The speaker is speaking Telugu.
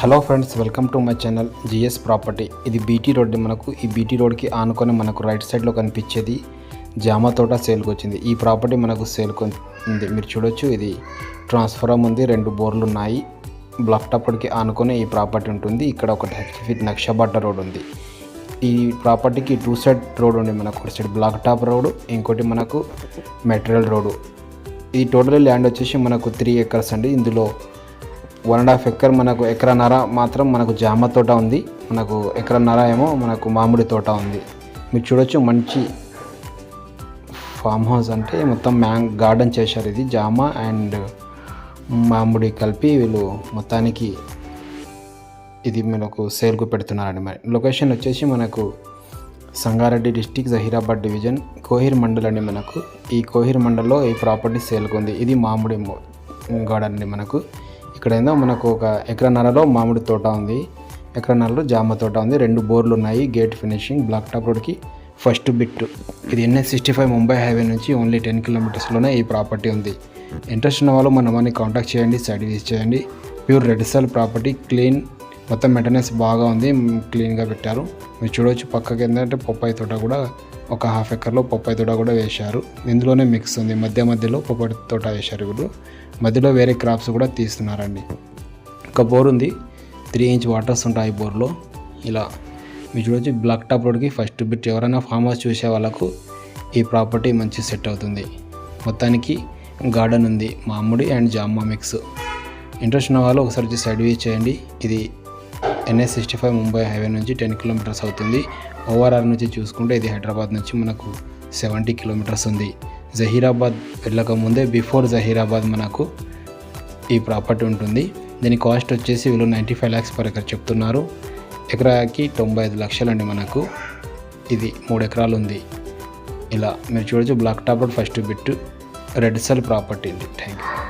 Hello friends welcome to my channel GS property. ఇది బీటీ రోడ్ మనకు. ఈ బీటీ రోడ్కి ఆనుకొని మనకు రైట్ సైడ్లో కనిపించేది జామ తోట సేల్కి వచ్చింది. ఈ ప్రాపర్టీ మనకు సేల్కి ఉంది. మీరు చూడొచ్చు ఇది ట్రాన్స్ఫారం ఉంది. రెండు బోర్లు ఉన్నాయి. బ్లాక్ టాప్కి ఆనుకొని ఈ ప్రాపర్టీ ఉంటుంది. ఇక్కడ ఒక ఫీట్ నక్షబాట రోడ్ ఉంది. ఈ ప్రాపర్టీకి టూ సైడ్ రోడ్ ఉంది మనకు. ఒక సైడ్ బ్లాక్ టాప్ రోడ్ ఇంకోటి మనకు మెటీరియల్ రోడ్. ఈ టోటల్ ల్యాండ్ వచ్చేసి మనకు త్రీ ఎకర్స్ అండి. ఇందులో వన్ అండ్ హాఫ్ ఎకర్ మనకు ఎకరన్నర మాత్రం మనకు జామ తోట ఉంది. మనకు ఎకరన్నర ఏమో మనకు మామిడి తోట ఉంది. మీరు చూడొచ్చు మంచి ఫామ్ హౌస్ అంటే మొత్తం మ్యాంగ్ గార్డెన్ చేశారు ఇది. జామ అండ్ మామిడి కలిపి వీళ్ళు మొత్తానికి ఇది మనకు సేల్కు పెడుతున్నారండి మరి. లొకేషన్ వచ్చేసి మనకు సంగారెడ్డి డిస్టిక్ జహీరాబాద్ డివిజన్ కోహిర్ మండల్ అండి మనకు. ఈ కోహిర్ మండల్లో ఈ ప్రాపర్టీ సేల్కు ఉంది. ఇది మామిడి గార్డెన్ అండి మనకు. ఇక్కడ ఏందో మనకు ఒక ఎకరన్నరలో మామిడి తోట ఉంది. ఎకరన్నరలో జామ తోట ఉంది. రెండు బోర్లు ఉన్నాయి. గేట్ ఫినిషింగ్ బ్లాక్ టాప్ రోడ్కి ఫస్ట్ బిట్ ఇది NS sixty five Mumbai highway నుంచి ఓన్లీ టెన్ కిలోమీటర్స్లోనే ఈ ప్రాపర్టీ ఉంది. ఇంట్రెస్ట్ ఉన్న వాళ్ళు మన మనీ కాంటాక్ట్ చేయండి సైడ్ విజిట్ చేయండి. Pure red soil property clean మొత్తం మెయింటెనెన్స్ బాగా ఉంది క్లీన్గా పెట్టారు. మీరు చూడవచ్చు పక్కకి ఏంటంటే పప్పాయి తోట కూడా ఒక హాఫ్ ఎకర్లో పప్పాయి తోట కూడా వేశారు. ఇందులోనే మిక్స్ ఉంది. మధ్య మధ్యలో పప్పాయి తోట వేశారు వీళ్ళు. మధ్యలో వేరే క్రాప్స్ కూడా తీస్తున్నారండి. ఒక బోర్ ఉంది. త్రీ ఇంచ్ వాటర్స్ ఉంటాయి బోర్లో. ఇలా మీరు చూడొచ్చు బ్లాక్ టాప్ రోడ్కి ఫస్ట్ బిట్ ఎవరైనా ఫామ్ హౌస్ చూసే వాళ్ళకు ఈ ప్రాపర్టీ మంచి సెట్ అవుతుంది. మొత్తానికి గార్డెన్ ఉంది. మామిడి అండ్ జామా మిక్స్ ఇంట్రెస్ట్ ఉన్న వాళ్ళు ఒకసారి వచ్చి సైడ్ విజిట్ చేయండి. ఇది NS sixty five Mumbai highway నుంచి టెన్ కిలోమీటర్స్ అవుతుంది. ఓఆర్ఆర్ నుంచి చూసుకుంటే ఇది హైదరాబాద్ నుంచి మనకు సెవెంటీ కిలోమీటర్స్ ఉంది. జహీరాబాద్ వెళ్ళక ముందే బిఫోర్ జహీరాబాద్ మనకు ఈ ప్రాపర్టీ ఉంటుంది. దీని కాస్ట్ వచ్చేసి వీళ్ళు ninety five lakhs per acre చెప్తున్నారు. ఎకరాకి తొంభై ఐదు లక్షలండి మనకు. ఇది మూడు ఎకరాలు ఉంది. ఇలా మీరు చూడొచ్చు black top road first bit red soil property అండి. Thank you